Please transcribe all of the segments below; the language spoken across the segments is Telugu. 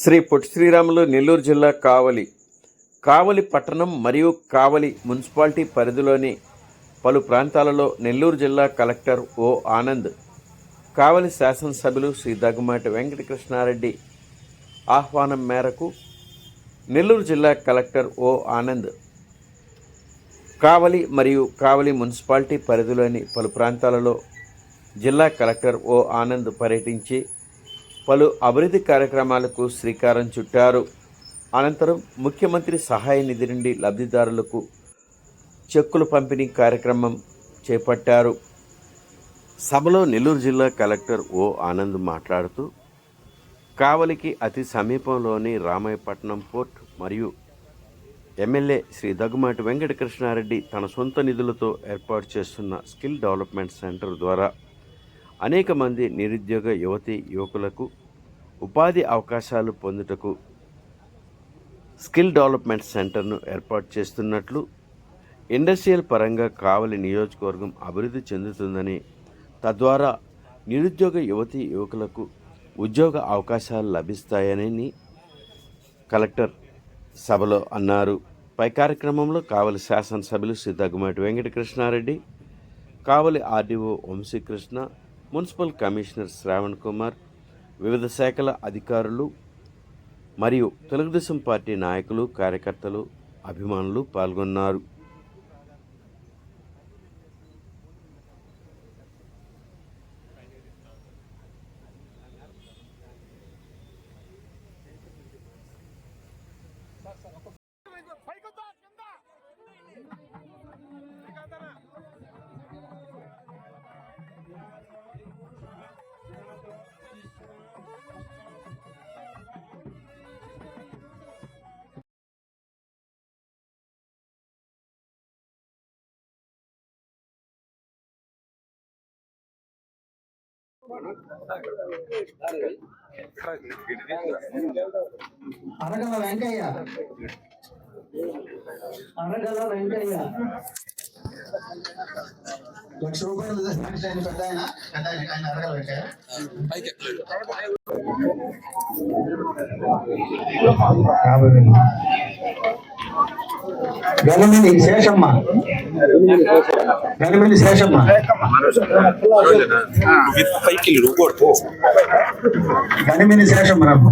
శ్రీ పొట్టి శ్రీరాములు నెల్లూరు జిల్లా కావలి కావలి పట్టణం మరియు కావలి మున్సిపాలిటీ పరిధిలోని పలు ప్రాంతాలలో నెల్లూరు జిల్లా కలెక్టర్ ఓ ఆనంద్ కావలి శాసనసభ్యులు శ్రీ దగ్గుమాటి వెంకటకృష్ణారెడ్డి ఆహ్వానం మేరకు నెల్లూరు జిల్లా కలెక్టర్ ఓ ఆనంద్ కావలి మరియు కావలి మున్సిపాలిటీ పరిధిలోని పలు ప్రాంతాలలో జిల్లా కలెక్టర్ ఓ ఆనంద్ పర్యటించి పలు అభివృద్ధి కార్యక్రమాలకు శ్రీకారం చుట్టారు. అనంతరం ముఖ్యమంత్రి సహాయ నిధి నుండి లబ్ధిదారులకు చెక్కుల పంపిణీ కార్యక్రమం చేపట్టారు. సభలో నెల్లూరు జిల్లా కలెక్టర్ ఓ ఆనంద్ మాట్లాడుతూ కావలికి అతి సమీపంలోని రామాయపట్నం పోర్ట్ మరియు ఎమ్మెల్యే శ్రీ దగ్గుమాటి వెంకటకృష్ణారెడ్డి తన సొంత నిధులతో ఏర్పాటు చేస్తున్న స్కిల్ డెవలప్మెంట్ సెంటర్ ద్వారా అనేక మంది నిరుద్యోగ యువతి యువకులకు ఉపాధి అవకాశాలు పొందుటకు స్కిల్ డెవలప్మెంట్ సెంటర్ను ఏర్పాటు చేస్తున్నట్లు ఇండస్ట్రియల్ పరంగా కావలి నియోజకవర్గం అభివృద్ధి చెందుతుందని తద్వారా నిరుద్యోగ యువతి యువకులకు ఉద్యోగ అవకాశాలు లభిస్తాయని కలెక్టర్ సభలో అన్నారు. పై కార్యక్రమంలో కావలి శాసనసభ్యులు Shri Daggumati Venkatakrishna Reddy Kavali RDO Vamsikrishna municipal commissioner Sravan Kumar వివిధ శాఖల అధికారులు మరియు తెలుగుదేశం పార్టీ నాయకులు కార్యకర్తలు అభిమానులు పాల్గొన్నారు. అరగల వెంకయ్య. అరగల వెంకయ్య. లక్ష రూపాయలు అయిన పెద్ద ఆయన? పెద్ద ఆయన ఆయన అరగల వెంకయ్య. వేలు గణమిని శేషమ్మ. గణమిని శేషమ్మ. పైకి శేషమ్మ రామ్మ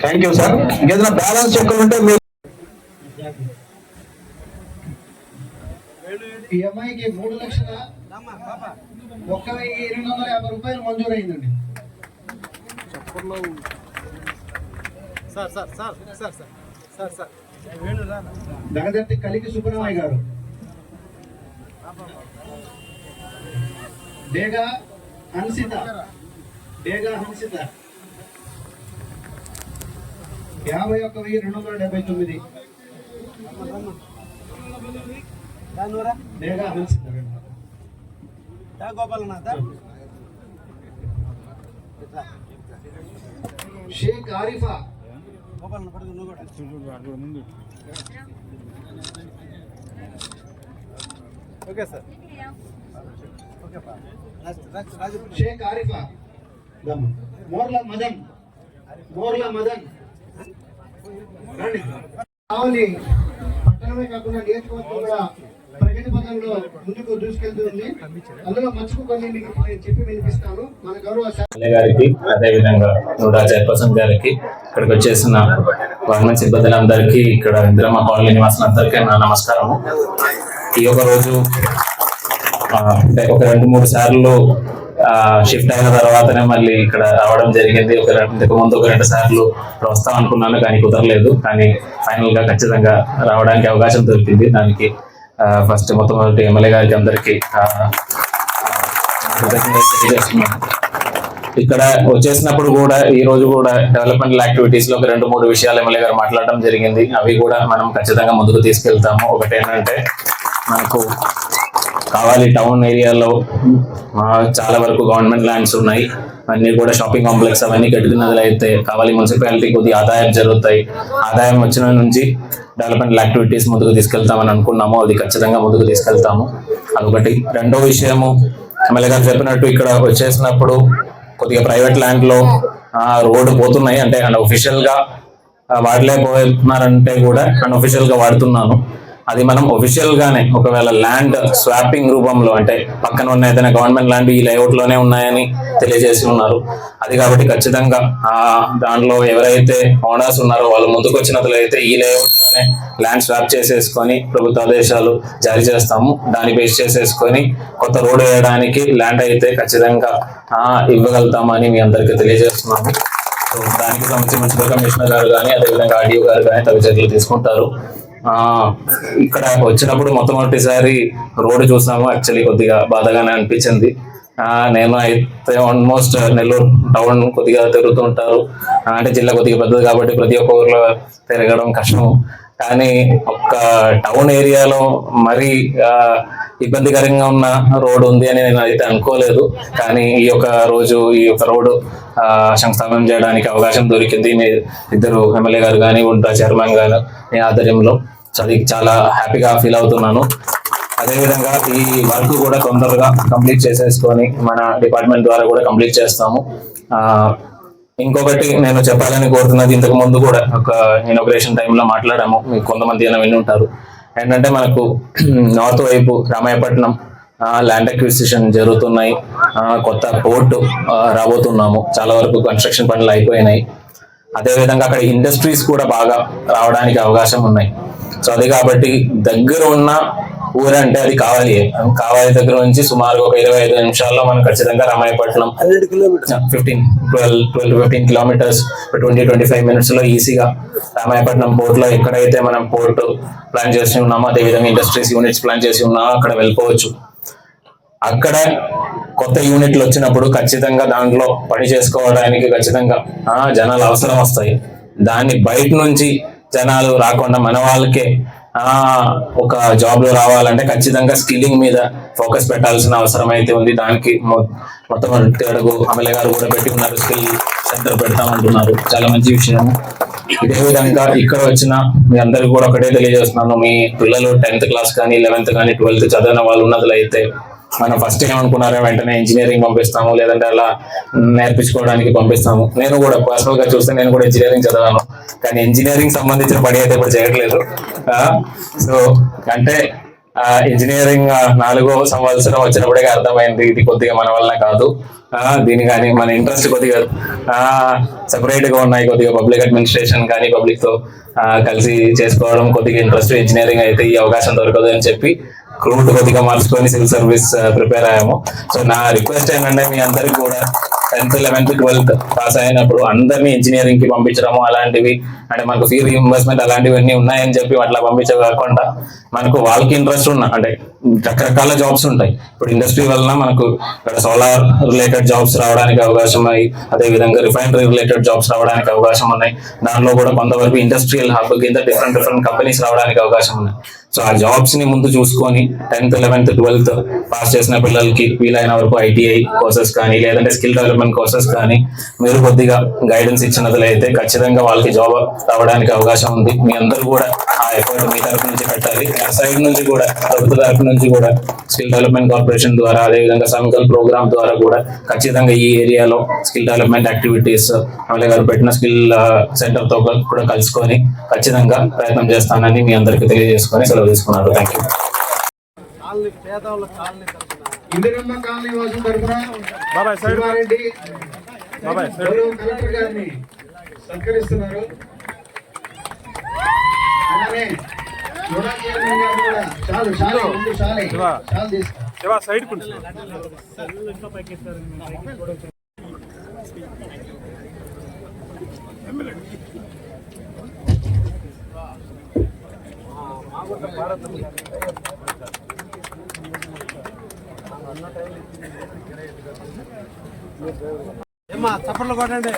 థ్యాంక్ యూ సార్ ఇంకేదైనా బ్యాలెన్స్ చెక్కులు ఉంటే మీరు ఈఎంఐకి మూడు లక్షల ఒక్క వెయ్యి ఎనిమిది వందల యాభై రూపాయలు మంజూరైందండి. Sir sir sir sir sir sir sir. Dagadarthi కలికి సుబ్రహ్మణ్య గారు. డేగా హన్సిత. డేగా హన్సిత. యాభై ఒక్క వెయ్యి రెండు వందల డెబ్బై తొమ్మిది. డేగా హన్సిత గోపాలనాథ షేక్ ఆరిఫా. గోపాలన పడుతుంది నువ్వు కూడా. Okay sir. Okay Shaik Arifa. Morla Madan. Morla Madan. రండి కావాలి పట్టణమే కాకుండా నియోజకవర్గం కూడా. ముందుకు దూసుకెళ్తుంది. అందులో మచ్చుకు కొన్ని మీకు నేను చెప్పి వినిపిస్తాను. మన గౌరవ గారికి అదేవిధంగా నూడా చైర్పర్సన్ గారికి ఇక్కడికి వచ్చేసిన గవర్నమెంట్ సిబ్బందులందరికీ ఇక్కడ ఇందిరమ్మ కాలనీ నివాసులందరికీ నా నమస్కారము. ఈ ఒక రోజు ఒక రెండు మూడు సార్లు షిఫ్ట్ అయిన తర్వాతనే మళ్ళీ ఇక్కడ రావడం జరిగింది. ఒక రెండు ఇంతకు ముందు ఒక రెండు సార్లు ఇక్కడ వస్తాం అనుకున్నాను కానీ కుదరలేదు. కానీ ఫైనల్గా ఖచ్చితంగా రావడానికి అవకాశం దొరికింది. దానికి ఫస్ట్ మొత్తం ఎమ్మెల్యే గారికి అందరికీ ఇక్కడ వచ్చేసినప్పుడు కూడా ఈ రోజు కూడా డెవలప్మెంట్ యాక్టివిటీస్లో ఒక రెండు మూడు విషయాలు ఎమ్మెల్యే గారు మాట్లాడడం జరిగింది. అవి కూడా మనం ఖచ్చితంగా ముందుకు తీసుకెళ్తాము. ఒకటి ఏంటంటే మనకు కావాలి టౌన్ ఏరియాలో చాలా వరకు గవర్నమెంట్ ల్యాండ్స్ ఉన్నాయి. అన్ని కూడా షాపింగ్ కాంప్లెక్స్ అవన్నీ కట్టుకున్నది అయితే కావాలి మున్సిపాలిటీ కొద్ది ఆదాయం జరుగుతాయి. ఆదాయం వచ్చిన నుంచి డెవలప్మెంట్ యాక్టివిటీస్ ముందుకు తీసుకెళ్తామని అనుకున్నామో. అది ఖచ్చితంగా ముందుకు తీసుకెళ్తాము. అదొకటి రెండో విషయము ఎమ్మెల్యే గారు చెప్పినట్టు ఇక్కడ వచ్చేసినప్పుడు కొద్దిగా ప్రైవేట్ ల్యాండ్లో రోడ్డు పోతున్నాయి. అంటే అండ్ ఒఫీషియల్గా వాడలేకపోతున్నారంటే కూడా అండ్ ఒఫీషియల్గా వాడుతున్నాను. అది మనం ఒఫిషియల్ గానే ఒకవేళ ల్యాండ్ స్వాపింగ్ రూపంలో అంటే పక్కన ఉన్న ఏదైనా గవర్నమెంట్ ల్యాండ్ ఈ లేఅవుట్లోనే ఉన్నాయని తెలియజేసి ఉన్నారు. అది కాబట్టి ఖచ్చితంగా ఆ దాంట్లో ఎవరైతే ఓనర్స్ ఉన్నారో వాళ్ళు ముందుకు వచ్చినట్లయితే ఈ లేఅవుట్ లోనే ల్యాండ్ స్వాప్ చేసేసుకొని ప్రభుత్వ ఆదేశాలు జారీ చేస్తాము. దాన్ని బేస్ చేసేసుకొని కొత్త రోడ్ వేయడానికి ల్యాండ్ అయితే ఖచ్చితంగా ఇవ్వగలుగుతామని మీ అందరికీ తెలియజేస్తున్నాము. సో దానికి సంబంధించి మున్సిపల్ కమిషనర్ గారు కానీ అదేవిధంగా ఆర్డీఓ గారు కానీ తగు చర్యలు తీసుకుంటారు. ఇక్కడ వచ్చినప్పుడు మొట్టమొదటిసారి రోడ్డు చూసాము. యాక్చువల్లీ కొద్దిగా బాధగానే అనిపించింది. నేను అయితే ఆల్మోస్ట్ నెల్లూరు టౌన్ కొద్దిగా తిరుగుతూ ఉంటారు. అంటే జిల్లా కొద్దిగా పెద్దది కాబట్టి ప్రతి ఒక్క ఊర్లో తిరగడం కష్టం. కానీ ఒక్క టౌన్ ఏరియాలో మరీ ఇబ్బందికరంగా ఉన్న రోడ్ ఉంది అని నేను అయితే అనుకోలేదు. కానీ ఈ యొక్క రోజు ఈ యొక్క రోడ్డు ఆ, చేయడానికి అవకాశం దొరికింది. మీ ఇద్దరు ఎమ్మెల్యే గారు కానీ ఉంటా చైర్మన్ గారు మీ ఆధ్వర్యంలో సో అది చాలా హ్యాపీగా ఫీల్ అవుతున్నాను. అదేవిధంగా ఈ వర్క్ కూడా తొందరగా కంప్లీట్ చేసేసుకొని మన డిపార్ట్మెంట్ ద్వారా కూడా కంప్లీట్ చేస్తాము. ఇంకొకటి నేను చెప్పాలని కోరుతున్నది ఇంతకు ముందు కూడా ఒక ఇనాగ్రేషన్ టైంలో మాట్లాడాము. మీకు కొంతమంది అయినా విని ఉంటారు ఏంటంటే మనకు నార్త్ వైపు రామాయపట్నం ల్యాండ్ అక్విజిషన్ జరుగుతున్నాయి. కొత్త పోర్టు రాబోతున్నాము. చాలా వరకు కన్స్ట్రక్షన్ పనులు అయిపోయినాయి. అదేవిధంగా అక్కడ ఇండస్ట్రీస్ కూడా బాగా రావడానికి అవకాశం ఉన్నాయి. సో అది కాబట్టి దగ్గర ఉన్న ఊరు అంటే అది కావాలి. కావాలి దగ్గర నుంచి సుమారు ఒక ఇరవై ఐదు నిమిషాల్లో మనం ఖచ్చితంగా Ramayapatnam. Fifteen twelve twelve fifteen kilometres twenty twenty five మినిట్స్లో ఈజీగా రామాయపట్నం పోర్ట్లో ఎక్కడైతే మనం పోర్ట్ ప్లాన్ చేసి ఉన్నామో అదేవిధంగా ఇండస్ట్రీస్ యూనిట్స్ ప్లాన్ చేసి ఉన్నామో అక్కడ వెళ్ళిపోవచ్చు. అక్కడ కొత్త యూనిట్లు వచ్చినప్పుడు ఖచ్చితంగా దాంట్లో పని చేసుకోవడానికి ఖచ్చితంగా ఆ, జనాలు అవసరం వస్తాయి. దాన్ని బయట నుంచి జనాలు రాకుండా మన వాళ్ళకే ఒక జాబ్లో రావాలంటే ఖచ్చితంగా స్కిల్లింగ్ మీద ఫోకస్ పెట్టాల్సిన అవసరం అయితే ఉంది. దానికి మొత్తం అడుగు అమల గారు కూడా పెట్టి ఉన్నారు. స్కిల్ సెంటర్ పెడతామంటున్నారు చాలా మంచి విషయం ఇదే విధంగా ఇక్కడ వచ్చిన మీ అందరికి కూడా ఒకటే తెలియజేస్తున్నాను. మీ పిల్లలు టెన్త్ క్లాస్ కానీ లెవెన్త్ కానీ ట్వెల్త్ చదివిన వాళ్ళు ఉన్నట్లయితే మనం ఫస్ట్ ఏమనుకున్నారో వెంటనే ఇంజనీరింగ్ పంపిస్తాము లేదంటే అలా నేర్పించుకోవడానికి పంపిస్తాము. నేను కూడా పర్సనల్గా చూస్తే నేను కూడా ఇంజనీరింగ్ చదివాను. కానీ ఇంజనీరింగ్ సంబంధించిన పని అయితే ఇప్పుడు చేయట్లేదు. సో అంటే ఇంజనీరింగ్ నాలుగో సంవత్సరం వచ్చినప్పుడే అర్థమైంది ఇది కొద్దిగా మన వల్ల కాదు. దీని కానీ మన ఇంట్రెస్ట్ కొద్దిగా సపరేట్గా ఉన్నాయి. కొద్దిగా పబ్లిక్ అడ్మినిస్ట్రేషన్ కానీ పబ్లిక్తో కలిసి చేసుకోవడం కొద్దిగా ఇంట్రెస్ట్ ఇంజనీరింగ్ అయితే ఈ అవకాశం దొరకదు అని చెప్పి రూట్ కొద్దిగా మార్చుకొని సివిల్ సర్వీస్ ప్రిపేర్ అయ్యాము. సో నా రిక్వెస్ట్ ఏంటంటే మీ అందరికి కూడా టెన్త్ లెవెన్త్ ట్వెల్త్ పాస్ అయినప్పుడు అందరినీ ఇంజనీరింగ్కి పంపించడము అలాంటివి. అంటే మనకు ఫీ రీఇంబర్స్మెంట్ అలాంటివన్నీ ఉన్నాయని చెప్పి అట్లా పంపించే కాకుండా మనకు వాళ్ళకి ఇంట్రెస్ట్ ఉన్న అంటే రకరకాల జాబ్స్ ఉంటాయి. ఇప్పుడు ఇండస్ట్రీ వలన మనకు ఇక్కడ సోలార్ రిలేటెడ్ జాబ్స్ రావడానికి అవకాశం ఉన్నాయి. అదే విధంగా రిఫైనరీ రిలేటెడ్ జాబ్స్ రావడానికి అవకాశం ఉన్నాయి. దానిలో కూడా కొంతవరకు ఇండస్ట్రియల్ హబ్ కింద డిఫరెంట్ డిఫరెంట్ కంపెనీస్ రావడానికి అవకాశం ఉన్నాయి. సో ఆ జాబ్స్ని ముందు చూసుకొని టెన్త్ లెవెన్త్ ట్వెల్త్ పాస్ చేసిన పిల్లలకి వీలైన వరకు ఐటీఐ కోర్సెస్ కానీ లేదంటే స్కిల్ డెవలప్మెంట్ కోర్సెస్ కానీ మీరు కొద్దిగా గైడెన్స్ ఇచ్చినట్లయితే ఖచ్చితంగా వాళ్ళకి జాబ్ రావడానికి అవకాశం ఉంది. మీ అందరూ కూడా ఆ ఎఫర్ట్ మీ తరఫు నుంచి పెట్టాలి. ఆ సైడ్ నుంచి కూడా ప్రభుత్వ తరపు నుంచి కూడా స్కిల్ డెవలప్మెంట్ కార్పొరేషన్ ద్వారా అదేవిధంగా సంకల్ ప్రోగ్రామ్ ద్వారా కూడా ఖచ్చితంగా ఈ ఏరియాలో స్కిల్ డెవలప్మెంట్ యాక్టివిటీస్ అలాగే గారు పెట్టిన స్కిల్ సెంటర్తో కూడా కలుసుకొని ఖచ్చితంగా ప్రయత్నం చేస్తానని మీ అందరికీ తెలియజేసుకొని సెలవు తీసుకున్నారు. థ్యాంక్ యూ ఇందిరమ్మ కాలనీ వాసుల తరఫున శివారెడ్డి గౌరవ కలెక్టర్ గారిని సత్కరిస్తున్నారు. అలానే చాలు చాలు ముందు చాలే. చాలు తీసుకో. ఏమ్మా చప్పట్లు కొట్టండి.